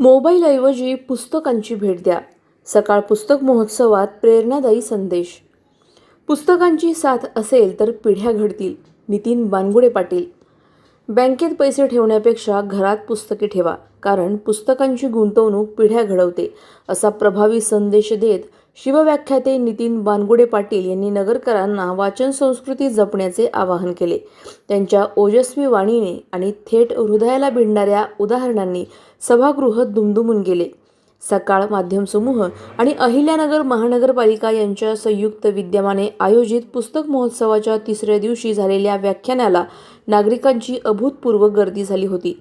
मोबाईलऐवजी पुस्तकांची भेट द्या. सकाळ पुस्तक महोत्सवात प्रेरणादायी संदेश. पुस्तकांची साथ असेल तर पिढ्या घडतील. नितीन बानगुडे पाटील. बँकेत पैसे ठेवण्यापेक्षा घरात पुस्तके ठेवा कारण पुस्तकांची गुंतवणूक पिढ्या घडवते असा प्रभावी संदेश देत शिवव्याख्याते नितीन बानगुडे पाटील यांनी नगरकरांना वाचन संस्कृती जपण्याचे आवाहन केले. त्यांच्या ओजस्वी वाणीने आणि थेट हृदयाला भिडणाऱ्या उदाहरणांनी सभागृह दुमदुमून गेले. सकाळ माध्यम समूह आणि अहिल्यानगर महानगरपालिका यांच्या संयुक्त विद्यमाने आयोजित पुस्तक महोत्सवाच्या तिसऱ्या दिवशी झालेल्या व्याख्यानाला नागरिकांची अभूतपूर्व गर्दी झाली होती.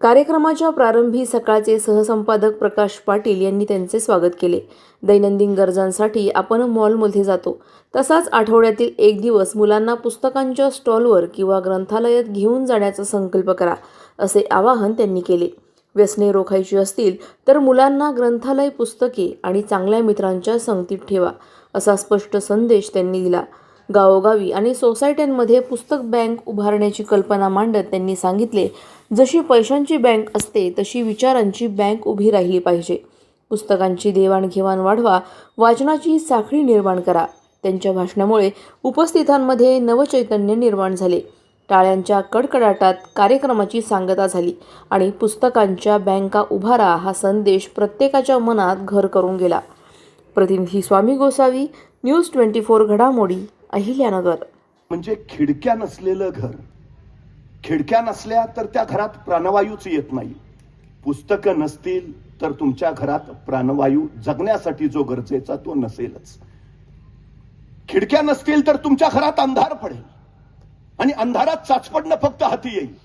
कार्यक्रमाच्या प्रारंभी सकाळचे सहसंपादक प्रकाश पाटील यांनी त्यांचे स्वागत केले. दैनंदिन गरजांसाठी आपण मॉलमध्ये जातो. तसाच आठवड्यातील एक दिवस मुलांना पुस्तकांच्या स्टॉलवर किंवा ग्रंथालयात घेऊन जाण्याचा संकल्प करा असे आवाहन त्यांनी केले. व्यसने रोखायची असतील तर मुलांना ग्रंथालय पुस्तके आणि चांगल्या मित्रांच्या संगतीत ठेवा असा स्पष्ट संदेश त्यांनी दिला. गावोगावी आणि सोसायट्यांमध्ये पुस्तक बँक उभारण्याची कल्पना मांडत त्यांनी सांगितले जशी पैशांची बँक असते तशी विचारांची बँक उभी राहिली पाहिजे. पुस्तकांची देवाणघेवाण वाढवा वाचनाची साखळी निर्माण करा. त्यांच्या भाषणामुळे उपस्थितांमध्ये नवचैतन्य निर्माण झाले. टाळ्यांच्या कडकडाटात कार्यक्रमाची सांगता झाली आणि पुस्तकांच्या बँका उभारा हा संदेश प्रत्येकाच्या मनात घर करून गेला. प्रतिनिधी Swami Gosavi news twenty four घडामोडी अहिल्यानगर. म्हणजे खिडक्या नसलेलं घर. खिडक्या नसल्या तर त्या घरात प्राणवायूच येत नाही. पुस्तकं नसतील तर तुमच्या घरात प्राणवायू जगण्यासाठी जो गरजेचा तो नसेलच. खिडक्या नसतील तर तुमच्या घरात अंधार पडेल. आणि अंधारात चाचपडणं फक्त हाती येईल.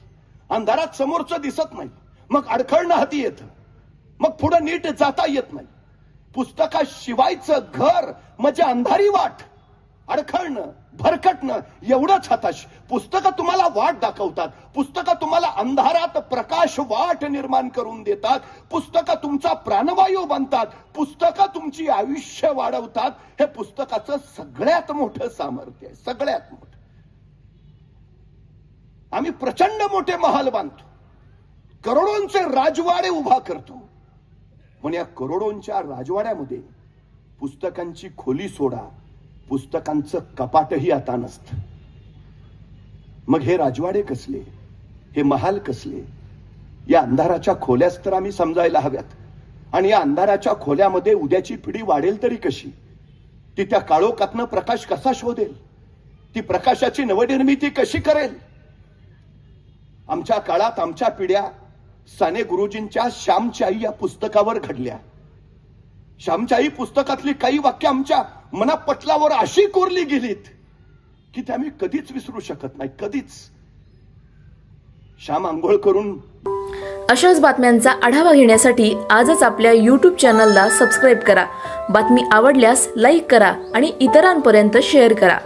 अंधारात समोरचं दिसत नाही. मग अडखळणं हाती येतं. मग पुढं नीट जाता येत नाही. पुस्तकाशिवायचं घर म्हणजे अंधारी वाट. अडखळणं भरकटणं एवढंच हताश. पुस्तकं तुम्हाला वाट दाखवतात. पुस्तकं तुम्हाला अंधारात प्रकाश वाट निर्माण करून देतात. पुस्तकं तुमचा प्राणवायू बनतात. पुस्तकं तुमची आयुष्य वाढवतात. हे पुस्तकाचं सगळ्यात मोठं सामर्थ्य आहे. सगळ्यात मोठं. आम्ही प्रचंड मोठे महाल बांधतो. करोडोंचे राजवाडे उभा करतो. पण या करोडोंच्या राजवाड्यामध्ये पुस्तकांची खोली सोडा पुस्तकांचं कपाटही आता नसतं. मग हे राजवाडे कसले? हे महाल कसले? या अंधाराच्या खोल्यास तर आम्ही समजायला हव्यात. आणि या अंधाराच्या खोल्यामध्ये उद्याची पिढी वाढेल तरी कशी? ती त्या काळोखातनं प्रकाश कसा शोधेल? ती प्रकाशाची नवनिर्मिती कशी करेल? आमच्या काळात आमच्या पिढ्या साने गुरुजींच्या श्यामच्याई आई या पुस्तकावर घडल्या. श्यामच्याई आई पुस्तकातली काही वाक्य आमच्या मनापटलावर अशी कोरली गेलीत की ते आम्ही कधीच विसरू शकत नाही कधीच. श्याम आंघोळ करून अशाच बातम्यांचा आढावा घेण्यासाठी आजच आपल्या यूट्यूब चॅनलला सबस्क्राईब करा. बातमी आवडल्यास लाईक करा आणि इतरांपर्यंत शेअर करा.